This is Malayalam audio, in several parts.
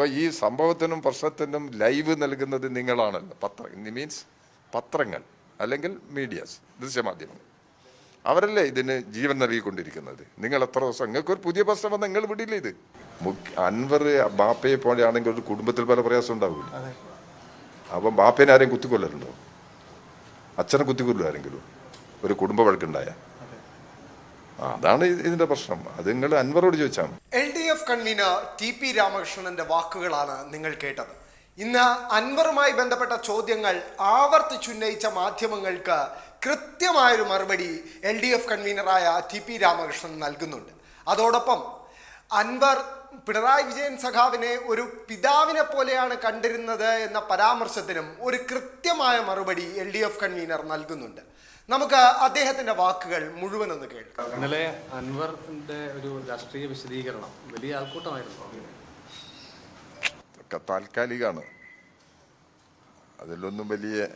ഇപ്പൊ ഈ സംഭവത്തിനും പ്രശ്നത്തിനും ലൈവ് നൽകുന്നത് നിങ്ങളാണല്ലോ. പത്ര മീൻസ് പത്രങ്ങൾ അല്ലെങ്കിൽ മീഡിയാസ് ദൃശ്യമാധ്യമങ്ങൾ. അവരല്ലേ ഇതിന് ജീവൻ നൽകിക്കൊണ്ടിരിക്കുന്നത്? നിങ്ങൾ എത്ര ദിവസം നിങ്ങൾക്ക് ഒരു പുതിയ പ്രശ്നം വന്നാൽ നിങ്ങൾ വിടില്ല ഇത്. അൻവർ ബാപ്പയെ പോലെയാണെങ്കിൽ ഒരു കുടുംബത്തിൽ പല പ്രയാസം ഉണ്ടാവില്ല. അപ്പം ബാപ്പേനെ ആരെയും കുത്തിക്കൊല്ലലുണ്ടോ? അച്ഛനെ കുത്തിക്കൊല്ലോ ആരെങ്കിലും? ഒരു കുടുംബ വഴക്കുണ്ടായ അതാണ് ഇതിന്റെ പ്രശ്നം. അത് നിങ്ങൾ അൻവറോട് ചോദിച്ചാൽ കൺവീനർ ടി പി രാമകൃഷ്ണന്റെ വാക്കുകളാണ് നിങ്ങൾ കേട്ടത്. ഇന്ന് അൻവറുമായി ബന്ധപ്പെട്ട ചോദ്യങ്ങൾ ആവർത്തിച്ചുന്നയിച്ച മാധ്യമങ്ങൾക്ക് കൃത്യമായൊരു മറുപടി എൽ ഡി എഫ് കൺവീനറായ ടി പി രാമകൃഷ്ണൻ നൽകുന്നുണ്ട്. അതോടൊപ്പം അൻവർ പിണറായി വിജയൻ സഖാവിനെ ഒരു പിതാവിനെ പോലെയാണ് കണ്ടിരുന്നത് എന്ന പരാമർശത്തിനും ഒരു കൃത്യമായ മറുപടി എൽ ഡി എഫ് കൺവീനർ നൽകുന്നുണ്ട്. നമുക്ക് അദ്ദേഹത്തിന്റെ വാക്കുകൾ മുഴുവൻ ഒന്ന് കേൾക്കാം. ഇന്നലെ അൻവറിന്റെ ഒരു രാഷ്ട്രീയ വിശദീകരണം വലിയ ആൾക്കൂട്ടമായിരുന്നു. താൽക്കാലികമാണ് അതിലൊന്നും വലിയ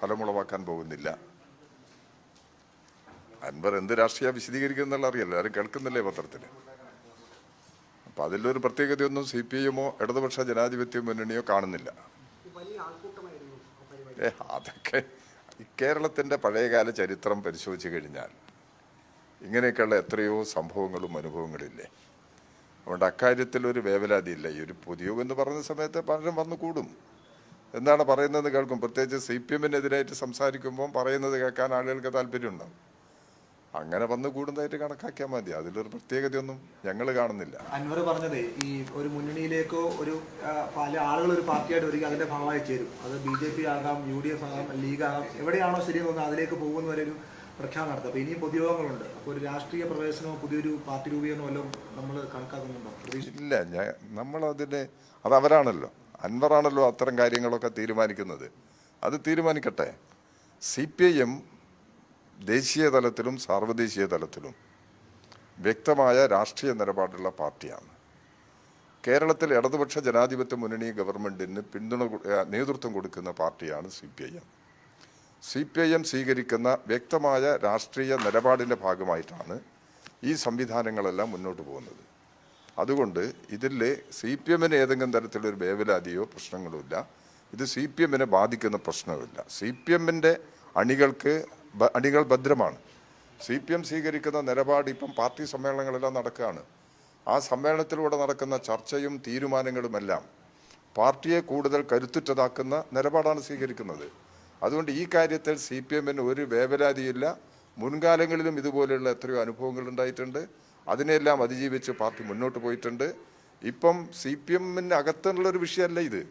ഫലമുളവാക്കാൻ പോകുന്നില്ല. അൻവർ എന്ത് രാഷ്ട്രീയ വിശദീകരിക്കുന്നുള്ള അറിയല്ലോ. ആരും കേൾക്കുന്നില്ലേ പത്രത്തിൽ അപ്പൊ അതിലൊരു പ്രത്യേകതയൊന്നും സി പി എമ്മോ ഇടതുപക്ഷ ജനാധിപത്യ മുന്നണിയോ കാണുന്നില്ല. ഏ അതൊക്കെ കേരളത്തിന്റെ പഴയകാല ചരിത്രം പരിശോധിച്ച് കഴിഞ്ഞാൽ ഇങ്ങനെയൊക്കെയുള്ള എത്രയോ സംഭവങ്ങളും അനുഭവങ്ങളില്ലേ? അതുകൊണ്ട് അക്കാര്യത്തിൽ ഒരു വേവലാതിയില്ല. ഈ ഒരു പൊതുയോഗം എന്ന് പറയുന്ന സമയത്ത് പലരും വന്നു കൂടും. എന്താണ് പറയുന്നതെന്ന് കേൾക്കും. പ്രത്യേകിച്ച് സി പി എമ്മിനെതിരായിട്ട് സംസാരിക്കുമ്പോൾ പറയുന്നത് കേൾക്കാൻ ആളുകൾക്ക് താല്പര്യമുണ്ടാവും അങ്ങനെ വന്ന് കൂടുന്നതായിട്ട് കണക്കാക്കിയാൽ മതി. അതിലൊരു പ്രത്യേകതയൊന്നും ഞങ്ങൾ കാണുന്നില്ല. അൻവർ പറഞ്ഞത് ഈ ഒരു മുന്നണിയിലേക്കോ ഒരു പല ആളുകൾ ഒരു പാർട്ടിയായിട്ട് വരിക അതിന്റെ ഭാഗമായി ചേരും. അത് ബി ജെ പി ആകാം യു ഡി എഫ് ആകാം ലീഗ് ആകാം എവിടെയാണോ ശരിയെന്ന് തോന്നുന്നത് അതിലേക്ക് പോകുന്ന വരെ ഒരു പ്രഖ്യാപനം നടത്തും. അപ്പൊ ഇനിയും പൊതുയോഗങ്ങളുണ്ട്. അപ്പോൾ ഒരു രാഷ്ട്രീയ പ്രവേശനമോ പുതിയൊരു പാർട്ടി രൂപീകരണമോ എല്ലാം നമ്മൾ കണക്കാക്കുന്നുണ്ടോ? ഇല്ല ഞാൻ നമ്മളതിന്റെ അത് അവരാണല്ലോ. അൻവറാണല്ലോ അത്തരം കാര്യങ്ങളൊക്കെ തീരുമാനിക്കുന്നത്. അത് തീരുമാനിക്കട്ടെ. സി പി ഐ എം ദേശീയ തലത്തിലും സാർവദേശീയ തലത്തിലും വ്യക്തമായ രാഷ്ട്രീയ നിലപാടുള്ള പാർട്ടിയാണ്. കേരളത്തിൽ ഇടതുപക്ഷ ജനാധിപത്യ മുന്നണി ഗവൺമെന്റിന് പിന്തുണ നേതൃത്വം കൊടുക്കുന്ന പാർട്ടിയാണ് C P I M. C P I M സ്വീകരിക്കുന്ന വ്യക്തമായ രാഷ്ട്രീയ നിലപാടിന്റെ ഭാഗമായിട്ടാണ് ഈ സംവിധാനങ്ങളെല്ലാം മുന്നോട്ട് പോകുന്നത്. അതുകൊണ്ട് ഇതിൽ സി പി എമ്മിന് ഏതെങ്കിലും തരത്തിലൊരു വേവലാതിയോ പ്രശ്നങ്ങളോ ഇല്ല. ഇത് സി പി എമ്മിനെ ബാധിക്കുന്ന പ്രശ്നവുമില്ല സി പി എമ്മിന്റെ അണികൾക്ക് അണികൾ ഭദ്രമാണ്. സി പി എം സ്വീകരിക്കുന്ന നിലപാട് ഇപ്പം പാർട്ടി സമ്മേളനങ്ങളെല്ലാം നടക്കുകയാണ്. ആ സമ്മേളനത്തിലൂടെ നടക്കുന്ന ചർച്ചയും തീരുമാനങ്ങളുമെല്ലാം പാർട്ടിയെ കൂടുതൽ കരുത്തുറ്റതാക്കുന്ന നിലപാടാണ് സ്വീകരിക്കുന്നത്. അതുകൊണ്ട് ഈ കാര്യത്തിൽ സി പി എമ്മിന് ഒരു വേവലാതിയില്ല. മുൻകാലങ്ങളിലും ഇതുപോലെയുള്ള എത്രയോ അനുഭവങ്ങൾ ഉണ്ടായിട്ടുണ്ട്. അതിനെല്ലാം അതിജീവിച്ച് പാർട്ടി മുന്നോട്ട് പോയിട്ടുണ്ട്. ഇപ്പം സി പി എമ്മിന് അകത്തുള്ളൊരു വിഷയമല്ല ഇത്.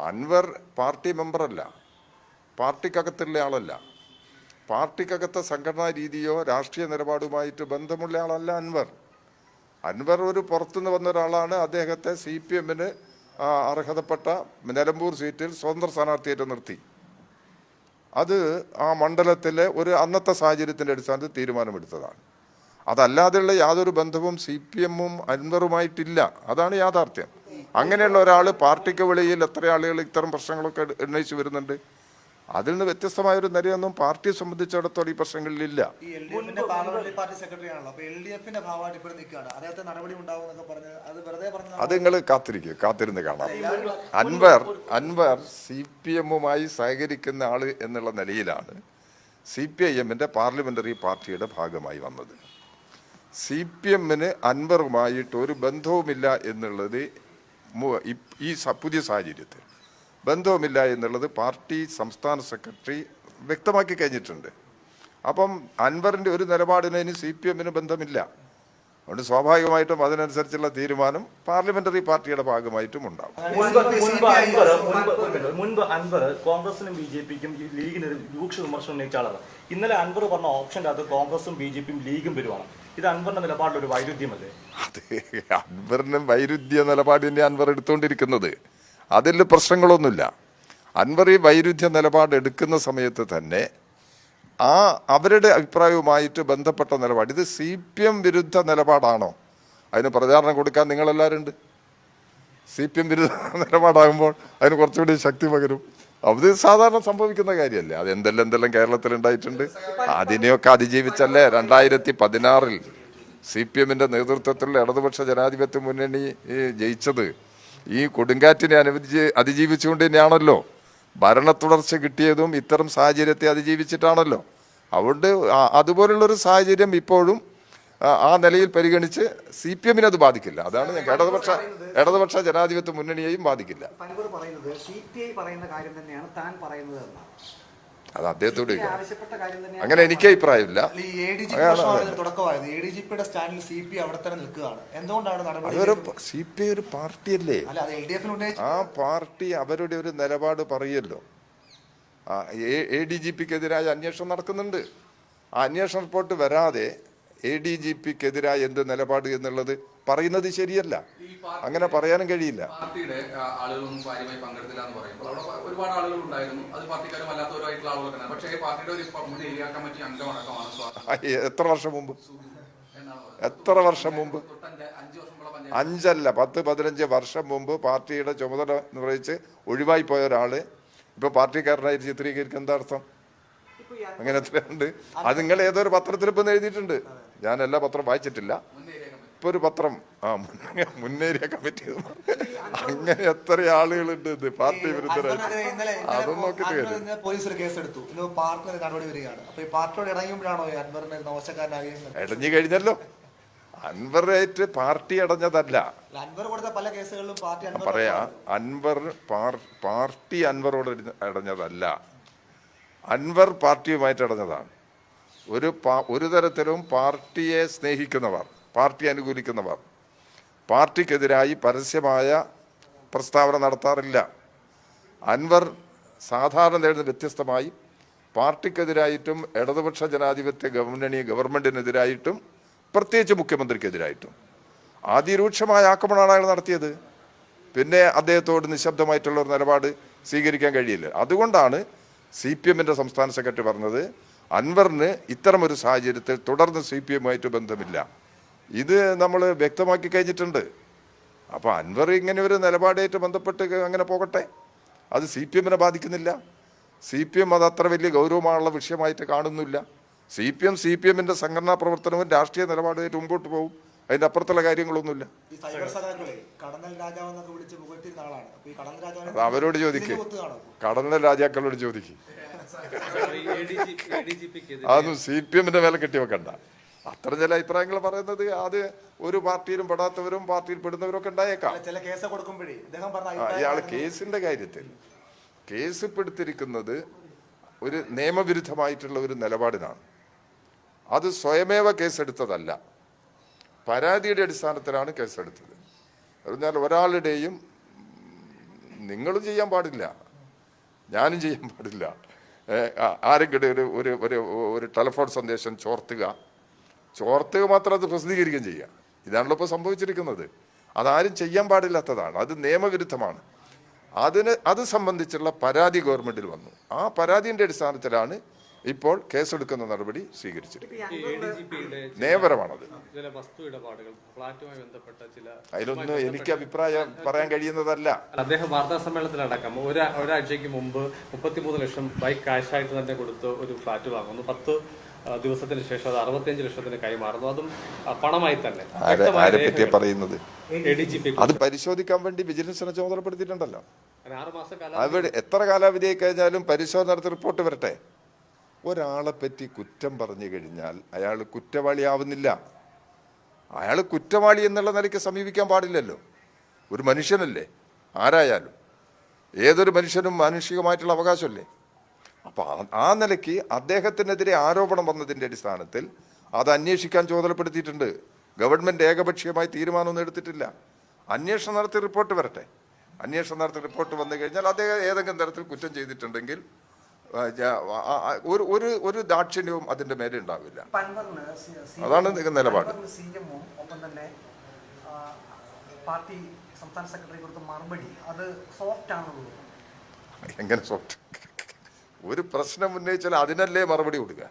അൻവർ പാർട്ടി മെമ്പറല്ല. പാർട്ടിക്കകത്തുള്ള ആളല്ല. പാർട്ടിക്കകത്തെ സംഘടനാ രീതിയോ രാഷ്ട്രീയ നിലപാടുമായിട്ട് ബന്ധമുള്ള ആളല്ല അൻവർ. അൻവർ ഒരു പുറത്തുനിന്ന് വന്ന ഒരാളാണ്. അദ്ദേഹത്തെ സി പി എമ്മിന് അർഹതപ്പെട്ട നിലമ്പൂർ സീറ്റിൽ സ്വതന്ത്ര സ്ഥാനാർത്ഥിയായിട്ട് നിർത്തി. അത് ആ മണ്ഡലത്തിലെ ഒരു അന്നത്തെ സാഹചര്യത്തിന്റെ അടിസ്ഥാനത്തിൽ തീരുമാനമെടുത്തതാണ്. അതല്ലാതെയുള്ള യാതൊരു ബന്ധവും സി പി എമ്മും അൻവറുമായിട്ടില്ല. അതാണ് യാഥാർത്ഥ്യം. അങ്ങനെയുള്ള ഒരാൾ പാർട്ടിക്ക് വെളിയിൽ എത്ര ആളുകൾ ഇത്തരം പ്രശ്നങ്ങളൊക്കെ ഉന്നയിച്ചു വരുന്നുണ്ട്? അതിൽ നിന്ന് വ്യത്യസ്തമായ ഒരു നിലയൊന്നും പാർട്ടിയെ സംബന്ധിച്ചിടത്തോളം ഈ പ്രശ്നങ്ങളിലില്ല. അത് നിങ്ങൾ കാത്തിരിക്കുക കാത്തിരുന്ന് കാണാം. അൻവർ അൻവർ സി പി എമ്മുമായി സഹകരിക്കുന്ന ആൾ എന്നുള്ള നിലയിലാണ് സി പി ഐ എമ്മിന്റെ പാർലമെന്ററി പാർട്ടിയുടെ ഭാഗമായി വന്നത്. സി പി എമ്മിന് അൻവറുമായിട്ട് ഒരു ബന്ധവുമില്ല എന്നുള്ളത് ഈ പുതിയ സാഹചര്യത്തിൽ. ബന്ധവുമില്ല എന്നുള്ളത് പാർട്ടി സംസ്ഥാന സെക്രട്ടറി വ്യക്തമാക്കി കഴിഞ്ഞിട്ടുണ്ട്. അപ്പം അൻവറിന്റെ ഒരു നിലപാടിന് ഇനി സി പി എമ്മിന് ബന്ധമില്ല. അതുകൊണ്ട് സ്വാഭാവികമായിട്ടും അതിനനുസരിച്ചുള്ള തീരുമാനം പാർലമെന്ററി പാർട്ടിയുടെ ഭാഗമായിട്ടും ഉണ്ടാവും. മുൻപ് അൻവർ കോൺഗ്രസിനും ബി ജെ പിക്കും ലീഗിന് രൂക്ഷ വിമർശനം ഉന്നയിച്ച ആളാണ്. ഇന്നലെ അൻവർ പറഞ്ഞ ഓപ്ഷന്റെ അത് കോൺഗ്രസും ബി ജെ പിയും ലീഗും വരുവാണ്. ഇത് അൻവറിന്റെ നിലപാടിലൊരു വൈരുദ്ധ്യമല്ലേ? അത് അൻവറിനും വൈരുദ്ധ്യ നിലപാടിന്റെ അൻവർ എടുത്തുകൊണ്ടിരിക്കുന്നത്. അതിൽ പ്രശ്നങ്ങളൊന്നുമില്ല. അൻവർ ഈ വൈരുദ്ധ്യ നിലപാട് എടുക്കുന്ന സമയത്ത് തന്നെ ആ അവരുടെ അഭിപ്രായവുമായിട്ട് ബന്ധപ്പെട്ട നിലപാട്. ഇത് സി പി എം വിരുദ്ധ നിലപാടാണോ? അതിന് പ്രചാരണം കൊടുക്കാൻ നിങ്ങളെല്ലാവരും ഉണ്ട് സി പി എം വിരുദ്ധ നിലപാടാകുമ്പോൾ അതിന് കുറച്ചുകൂടി ശക്തി പകരും. അത് സാധാരണ സംഭവിക്കുന്ന കാര്യമല്ലേ? അത് എന്തെല്ലാം എന്തെല്ലാം കേരളത്തിൽ ഉണ്ടായിട്ടുണ്ട്? അതിനെയൊക്കെ അതിജീവിച്ചല്ലേ? രണ്ടായിരത്തി പതിനാറിൽ സി പി എമ്മിന്റെ നേതൃത്വത്തിലുള്ള ഇടതുപക്ഷ ജനാധിപത്യ മുന്നണി ജയിച്ചത്. ഈ കൊടുങ്കാറ്റിനെ അനുവദിച്ച് അതിജീവിച്ചുകൊണ്ട് തന്നെയാണല്ലോ. ഭരണ തുടർച്ച കിട്ടിയതും ഇത്തരം സാഹചര്യത്തെ അതിജീവിച്ചിട്ടാണല്ലോ. അതുകൊണ്ട് അതുപോലുള്ളൊരു സാഹചര്യം ഇപ്പോഴും ആ, നിലയിൽ പരിഗണിച്ച് സി പി എമ്മിനെ അത് ബാധിക്കില്ല. അതാണ് ഞങ്ങൾക്ക് ഇടതുപക്ഷ ഇടതുപക്ഷ ജനാധിപത്യ മുന്നണിയെയും ബാധിക്കില്ല. പറയുന്നത് സി പി ഐ പറയുന്ന കാര്യം തന്നെയാണ് താൻ പറയുന്നത് എന്നാണ്. അത് അദ്ദേഹത്തോട് അങ്ങനെ എനിക്ക് അഭിപ്രായമില്ല. അതൊരു സി പി ഐ ഒരു പാർട്ടിയല്ലേ? ആ പാർട്ടി അവരുടെ ഒരു നിലപാട് പറയല്ലോ എ ഡി ജി പിക്കെതിരായ അന്വേഷണം നടക്കുന്നുണ്ട്. ആ അന്വേഷണ റിപ്പോർട്ട് വരാതെ എ ഡി ജി പിക്കെതിരായ എന്ത് നിലപാട് എന്നുള്ളത് പറയുന്നത് ശരിയല്ല. അങ്ങനെ പറയാനും കഴിയില്ല. ഒരു എത്ര വർഷം മുമ്പ്? എത്ര വർഷം മുമ്പ്? അഞ്ചല്ല പത്ത് പതിനഞ്ച് വർഷം മുമ്പ് പാർട്ടിയുടെ ചുമതല നിർവഹിച്ച് ഒഴിവായി പോയ ഒരാൾ. ഇപ്പൊ പാർട്ടിക്കാരനായി ചിത്രീകരിക്കുന്ന എന്താ അർത്ഥം? അങ്ങനെ എത്രയുണ്ട് അത് നിങ്ങൾ ഏതൊരു പത്രത്തിൽ ഇപ്പൊ എഴുതിയിട്ടുണ്ട്. ഞാൻ എല്ലാ പത്രം വായിച്ചിട്ടില്ല. ഇപ്പൊ ഒരു പത്രം ആ മുന്നേരിയ കമ്മിറ്റി. അങ്ങനെ എത്ര ആളുകളുണ്ട് ഇത് പാർട്ടി വിരുദ്ധരായിട്ട് അതും നോക്കിയിട്ട് പോലീസ് ഒരു കേസെടുത്തു. നടപടി വരികയാണ്. അപ്പൊ ഈ പാർട്ടിയോട് ഇറങ്ങുമ്പോഴാണോ ഈ അൻവറിന് മോശക്കാരനാകുന്നത് ഇടഞ്ഞു കഴിഞ്ഞല്ലോ. അൻവറായിട്ട് പാർട്ടി അടഞ്ഞതല്ല. പറയാ അൻവർ പാർട്ടി അൻവറോട് അടഞ്ഞതല്ല. അൻവർ പാർട്ടിയുമായിട്ട് അടഞ്ഞതാണ്. ഒരു പാ- ഒരു തരത്തിലും പാർട്ടിയെ സ്നേഹിക്കുന്നവർ പാർട്ടി അനുകൂലിക്കുന്നവർ പാർട്ടിക്കെതിരായി പരസ്യമായ പ്രസ്താവന നടത്താറില്ല. അൻവർ സാധാരണ നേടുന്ന വ്യത്യസ്തമായി പാർട്ടിക്കെതിരായിട്ടും ഇടതുപക്ഷ ജനാധിപത്യ ഗവൺമെന്റ് ഗവൺമെന്റിനെതിരായിട്ടും പ്രത്യേകിച്ച് മുഖ്യമന്ത്രിക്കെതിരായിട്ടും. അതിരൂക്ഷമായ ആക്രമണമാണ് അയാൾ നടത്തിയത്. പിന്നെ അദ്ദേഹത്തോട് നിശബ്ദമായിട്ടുള്ള ഒരു നിലപാട് സ്വീകരിക്കാൻ കഴിയില്ല. അതുകൊണ്ടാണ് സി പി എമ്മിന്റെ സംസ്ഥാന സെക്രട്ടറി പറഞ്ഞത് അൻവറിന് ഇത്തരമൊരു സാഹചര്യത്തിൽ തുടർന്ന് സി പി എമ്മുമായിട്ട് ബന്ധമില്ല. ഇത് നമ്മൾ വ്യക്തമാക്കി കഴിഞ്ഞിട്ടുണ്ട്. അപ്പോൾ അൻവർ ഇങ്ങനെ ഒരു നിലപാടായിട്ട് ബന്ധപ്പെട്ട് അങ്ങനെ പോകട്ടെ? അത് സി പി എമ്മിനെ ബാധിക്കുന്നില്ല. സി പി എം അത് അത്ര വലിയ ഗൗരവമായുള്ള വിഷയമായിട്ട് കാണുന്നില്ല. C P M C P എമ്മിന്റെ സംഘടനാ പ്രവർത്തനവും രാഷ്ട്രീയ നിലപാടുമായിട്ട് മുമ്പോട്ട് പോകും അതിന്റെ അപ്പുറത്തുള്ള കാര്യങ്ങളൊന്നുമില്ല. കടന്നൽ കടന്നൽ അവരോട് ചോദിക്ക്. ഒത്ത് രാജാക്കളോട് ചോദിക്കും. അതൊന്നും സി പി എമ്മിന്റെ മേലെ കെട്ടി വെക്കണ്ട. അത്ര ചില അഭിപ്രായങ്ങൾ പറയുന്നത് അത് ഒരു പാർട്ടിയിലും പെടാത്തവരും പാർട്ടിയിൽ പെടുന്നവരും ഒക്കെ ഉണ്ടായേക്കാം. ചില കേസ് കൊടുക്കുമ്പോഴേ ഇയാൾ കേസിന്റെ കാര്യത്തിൽ കേസ് പെടുത്തിരിക്കുന്നത് ഒരു നിയമവിരുദ്ധമായിട്ടുള്ള ഒരു നിലപാടിനാണ്. അത് സ്വയമേവ കേസെടുത്തതല്ല. പരാതിയുടെ അടിസ്ഥാനത്തിലാണ് കേസെടുത്തത്. പറഞ്ഞാൽ ഒരാളുടെയും നിങ്ങളും ചെയ്യാൻ പാടില്ല. ഞാനും ചെയ്യാൻ പാടില്ല. ആരെങ്കിലും ഒരു ഒരു ഒരു ഒരു ടെലിഫോൺ സന്ദേശം ചോർത്തുക. ചോർത്തുക മാത്രം അത് പ്രസിദ്ധീകരിക്കുകയും ചെയ്യുക. ഇതാണല്ലോ ഇപ്പോൾ സംഭവിച്ചിരിക്കുന്നത്. അതാരും ചെയ്യാൻ പാടില്ലാത്തതാണ്. അത് നിയമവിരുദ്ധമാണ്. അതിന് അത് സംബന്ധിച്ചുള്ള പരാതി ഗവൺമെന്റിൽ വന്നു. ആ പരാതിന്റെ അടിസ്ഥാനത്തിലാണ് ഇപ്പോൾ കേസെടുക്കുന്ന നടപടി സ്വീകരിച്ചിട്ടുണ്ട് നിയമപരമാണത് അതിലൊന്നും എനിക്ക് അഭിപ്രായം പറയാൻ കഴിയുന്നതല്ല. അദ്ദേഹം വാർത്താ സമ്മേളനത്തിലടക്കം ഒരാ ഒരാഴ്ചയ്ക്ക് മുമ്പ് മുപ്പത്തിമൂന്ന് ലക്ഷം ബൈക്ക് കാശായിട്ട് തന്നെ കൊടുത്ത് ഒരു ഫ്ലാറ്റ് വാങ്ങുന്നു. പത്ത് ദിവസത്തിന് ശേഷം അത് അറുപത്തിയഞ്ച് ലക്ഷത്തിന് കൈമാറുന്നു. അതും പണമായി തന്നെ. പറയുന്നത്? അത് പരിശോധിക്കാൻ വേണ്ടി വിജിലൻസിനെ ചുമതലപ്പെടുത്തിയിട്ടുണ്ടല്ലോ. ആറ് മാസം കാലം അവിടെ എത്ര കാലാവധിയായി കഴിഞ്ഞാലും പരിശോധന നടത്തി റിപ്പോർട്ട് വരട്ടെ? ഒരാളെ പറ്റി കുറ്റം പറഞ്ഞു കഴിഞ്ഞാൽ അയാൾ കുറ്റവാളിയാവുന്നില്ല. അയാൾ കുറ്റവാളി എന്നുള്ള നിലയ്ക്ക് സമീപിക്കാൻ പാടില്ലല്ലോ. ഒരു മനുഷ്യനല്ലേ? ആരായാലും. ഏതൊരു മനുഷ്യനും മാനുഷികമായിട്ടുള്ള അവകാശമല്ലേ? അപ്പോൾ ആ- നിലയ്ക്ക് അദ്ദേഹത്തിനെതിരെ ആരോപണം വന്നതിന്റെ അടിസ്ഥാനത്തിൽ അത് അന്വേഷിക്കാൻ ചുമതലപ്പെടുത്തിയിട്ടുണ്ട്. ഗവൺമെന്റ് ഏകപക്ഷീയമായി തീരുമാനമൊന്നും എടുത്തിട്ടില്ല. അന്വേഷണം നടത്തി റിപ്പോർട്ട് വരട്ടെ. അന്വേഷണം നടത്തി റിപ്പോർട്ട് വന്നു കഴിഞ്ഞാൽ അദ്ദേഹം ഏതെങ്കിലും തരത്തിൽ കുറ്റം ചെയ്തിട്ടുണ്ടെങ്കിൽ ഒരു ഒരു ഒരു ദാക്ഷിണ്യവും അതിന്റെ മേലെ ഉണ്ടാവില്ല. അതാണ് നിലപാട്. പാർട്ടി സംസ്ഥാന സെക്രട്ടറി കൊടുത്ത മറുപടി അത് സോഫ്റ്റ് എങ്ങനെ സോഫ്റ്റ് ഒരു പ്രശ്നം ഉന്നയിച്ചാൽ അതിനല്ലേ മറുപടി കൊടുക്കുക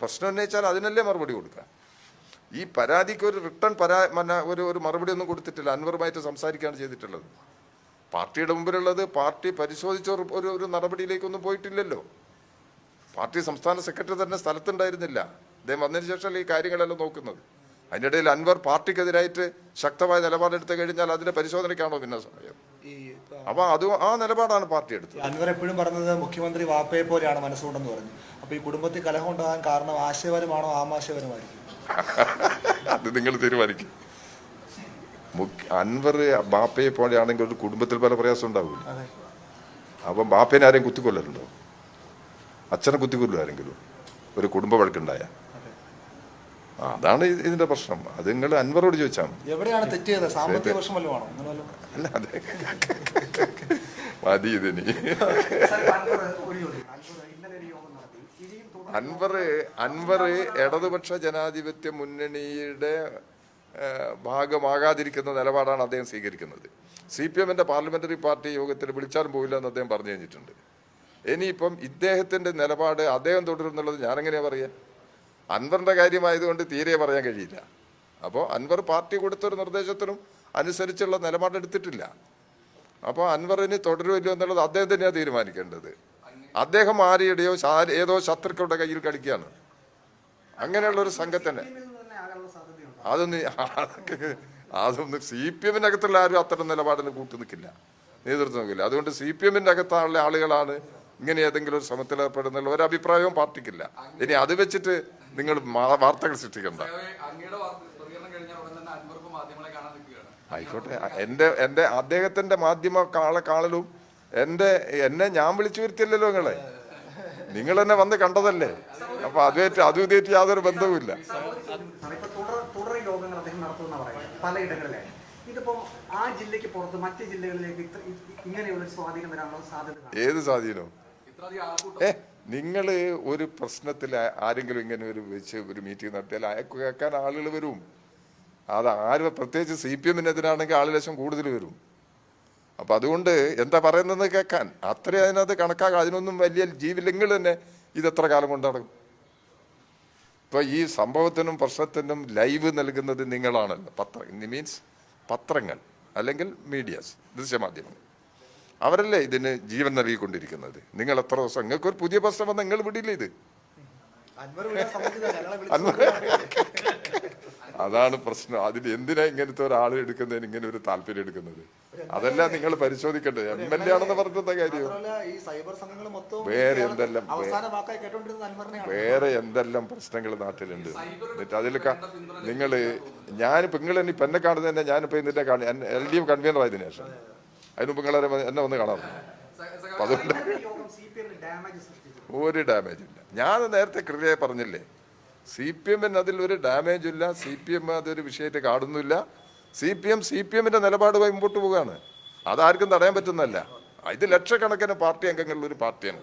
പ്രശ്നം ഉന്നയിച്ചാൽ അതിനല്ലേ മറുപടി കൊടുക്കുക ഈ പരാതിക്ക് ഒരു റിട്ടേൺ പരാ ഒരു ഒരു മറുപടി ഒന്നും കൊടുത്തിട്ടില്ല. അൻവറുമായിട്ട് സംസാരിക്കുകയാണ് ചെയ്തിട്ടുള്ളത്. പാർട്ടിയുടെ മുമ്പിലുള്ളത് പാർട്ടി പരിശോധിച്ച ഒരു ഒരു- നടപടിയിലേക്കൊന്നും പോയിട്ടില്ലല്ലോ. പാർട്ടി സംസ്ഥാന സെക്രട്ടറി തന്നെ സ്ഥലത്തുണ്ടായിരുന്നില്ല. അദ്ദേഹം വന്നതിന് ശേഷമല്ല ഈ കാര്യങ്ങളെല്ലാം നോക്കുന്നത്. അതിനിടയിൽ അൻവർ പാർട്ടിക്കെതിരായിട്ട് ശക്തമായ നിലപാടെടുത്തു കഴിഞ്ഞാൽ അതിന്റെ പരിശോധനയ്ക്കാണോ പിന്നെ സമയം? അപ്പൊ അത് ആ നിലപാടാണ് പാർട്ടി എടുത്തത്. അൻവർ എപ്പോഴും പറഞ്ഞത് മുഖ്യമന്ത്രി വാപ്പയെ പോലെയാണ് മനസ്സുകൊണ്ടെന്ന് പറഞ്ഞു. അപ്പൊ ഈ കുടുംബത്തിൽ കലഹം ഉണ്ടാകാൻ കാരണം ആശയപരമാണോ ആമാശയപരമായിരിക്കും? അത് നിങ്ങൾ തീരുമാനിക്കും. അൻവർ ബാപ്പയെ പോലെയാണെങ്കിൽ ഒരു കുടുംബത്തിൽ പല പ്രയാസം ഉണ്ടാവില്ല. അപ്പം ബാപ്പേനെ ആരെയും കുത്തിക്കൊല്ലലുണ്ടോ? അച്ഛനെ കുത്തിക്കൊല്ലോ ആരെങ്കിലും? ഒരു കുടുംബ വഴക്കുണ്ടായ? അതാണ് ഇതിന്റെ പ്രശ്നം. അത് നിങ്ങൾ അൻവറോട് ചോദിച്ചാൽ അല്ല അതെ. മതി ഇതിനി. അൻവർ അൻവർ ഇടതുപക്ഷ ജനാധിപത്യ മുന്നണിയുടെ ഭാഗമാകാതിരിക്കുന്ന നിലപാടാണ് അദ്ദേഹം സ്വീകരിക്കുന്നത്. സി പി എമ്മിന്റെ പാർലമെന്ററി പാർട്ടി യോഗത്തിൽ വിളിച്ചാലും പോവില്ല എന്ന് അദ്ദേഹം പറഞ്ഞു കഴിഞ്ഞിട്ടുണ്ട്. ഇനിയിപ്പം ഇദ്ദേഹത്തിന്റെ നിലപാട് അദ്ദേഹം തുടരുന്നുള്ളത് ഞാനെങ്ങനെയാ പറയുക അൻവറിന്റെ കാര്യമായതുകൊണ്ട് തീരെ പറയാൻ കഴിയില്ല. അപ്പോൾ അൻവർ പാർട്ടി കൊടുത്തൊരു നിർദ്ദേശത്തിനും അനുസരിച്ചുള്ള നിലപാടെടുത്തിട്ടില്ല അപ്പോൾ അൻവറിന് തുടരുമല്ലോ എന്നുള്ളത് അദ്ദേഹം തന്നെയാണ് തീരുമാനിക്കേണ്ടത്. അദ്ദേഹം ആരെയുടെയോ ശാ- ഏതോ ശത്രുക്കളുടെ കയ്യിൽ കളിക്കുകയാണ്. അങ്ങനെയുള്ള ഒരു സംഘത്തന്നെ ഇതിൽ നിന്ന് തന്നെ ആകാനുള്ള സാധ്യതയുണ്ട് അതൊന്നും അതൊന്നും സി പി എമ്മിനകത്തുള്ള ആരും അത്തരം നിലപാടിന് കൂട്ടു നിൽക്കില്ല. നേതൃത്വം നിൽക്കില്ല അതുകൊണ്ട് സി പി എമ്മിന്റെ അകത്തുള്ള ആളുകളാണ് ഇങ്ങനെ ഏതെങ്കിലും ഒരു ശ്രമത്തിലേർപ്പെടുന്നുള്ള ഒരു അഭിപ്രായവും പാർട്ടിക്കില്ല. ഇനി അത് വെച്ചിട്ട് നിങ്ങൾ വാർത്തകൾ സൃഷ്ടിക്കണ്ട. ആയിക്കോട്ടെ. എന്റെ എന്റെ അദ്ദേഹത്തിന്റെ മാധ്യമ കാള കാളലും എന്റെ എന്നെ ഞാൻ വിളിച്ചു വരുത്തിയല്ലോ നിങ്ങളെ. നിങ്ങൾ എന്നെ വന്ന് കണ്ടതല്ലേ? അപ്പൊ അതുമായിട്ട് അതും ഇതായിട്ട് യാതൊരു ബന്ധവുമില്ല. ഏത് സ്വാധീനവും ഏ നിങ്ങൾ ഒരു പ്രശ്നത്തിൽ ആരെങ്കിലും ഇങ്ങനെ ഒരു വെച്ച് ഒരു മീറ്റിംഗ് നടത്തിയാൽ അയക്ക് കേൾക്കാൻ ആളുകൾ വരും. അത് ആര് പ്രത്യേകിച്ച് സി പി എമ്മിനെതിരാണെങ്കിൽ ആൾ ലക്ഷം കൂടുതൽ വരും. അപ്പൊ അതുകൊണ്ട് എന്താ പറയുന്നത് കേൾക്കാൻ. അത്രയും അതിനകത്ത് കണക്കാക്കാം അതിനൊന്നും വലിയ ജീവില്ലെങ്കിൽ തന്നെ ഇത് എത്ര കാലം കൊണ്ട് നടക്കും. ഇപ്പൊ ഈ സംഭവത്തിനും പ്രശ്നത്തിനും ലൈവ് നൽകുന്നത് നിങ്ങളാണല്ലോ. പത്ര മീൻസ് പത്രങ്ങൾ അല്ലെങ്കിൽ മീഡിയാസ് ദൃശ്യമാധ്യമങ്ങൾ. അവരല്ലേ ഇതിന് ജീവൻ നൽകിക്കൊണ്ടിരിക്കുന്നത്? നിങ്ങൾ എത്ര ദിവസം നിങ്ങൾക്ക് ഒരു പുതിയ പ്രശ്നം വന്നാൽ നിങ്ങൾ വിടില്ല ഇത്? അതാണ് പ്രശ്നം. അതിന് എന്തിനാ ഇങ്ങനത്തെ ഒരാൾ എടുക്കുന്നതിന് ഇങ്ങനെ ഒരു താല്പര്യം എടുക്കുന്നത്? അതെല്ലാം നിങ്ങൾ പരിശോധിക്കേണ്ടത്. എം എൽ എ ആണെന്ന് പറഞ്ഞിട്ട് കാര്യം. ഈ സൈബർ സംഘങ്ങൾ മൊത്തം വേറെ എന്തെല്ലാം വേറെ എന്തെല്ലാം പ്രശ്നങ്ങൾ നാട്ടിലുണ്ട്? എന്നിട്ട് അതിലൊക്കെ നിങ്ങൾ ഞാനിപ്പോ നിങ്ങൾ ഇപ്പൊ എന്നെ കാണുന്നത് തന്നെ ഞാനിപ്പോ ഇതിന്റെ എൽ ഡി എഫ് കൺവീനർ ആയതിനു ശേഷം. അതിന് മുമ്പ് നിങ്ങളെ എന്നെ വന്ന് അപ്പൊ അതുകൊണ്ട് സൃഷ്ടിച്ചു ഒരു ഡാമേജ് ഇല്ല. ഞാൻ നേരത്തെ കൃത്യമായി പറഞ്ഞില്ലേ? സി പി എമ്മിന് അതിൽ ഒരു ഡാമേജ് ഇല്ല. സി പി എം അതൊരു വിഷയമായിട്ട് കാണുന്നില്ല C P M C P എമ്മിന്റെ നിലപാടുമായി മുമ്പോട്ട് പോവുകയാണ്. അതാർക്കും തടയാൻ പറ്റുന്നതല്ല. ഇത് ലക്ഷക്കണക്കിന് പാർട്ടി അംഗങ്ങളുള്ള ഒരു പാർട്ടിയാണ്.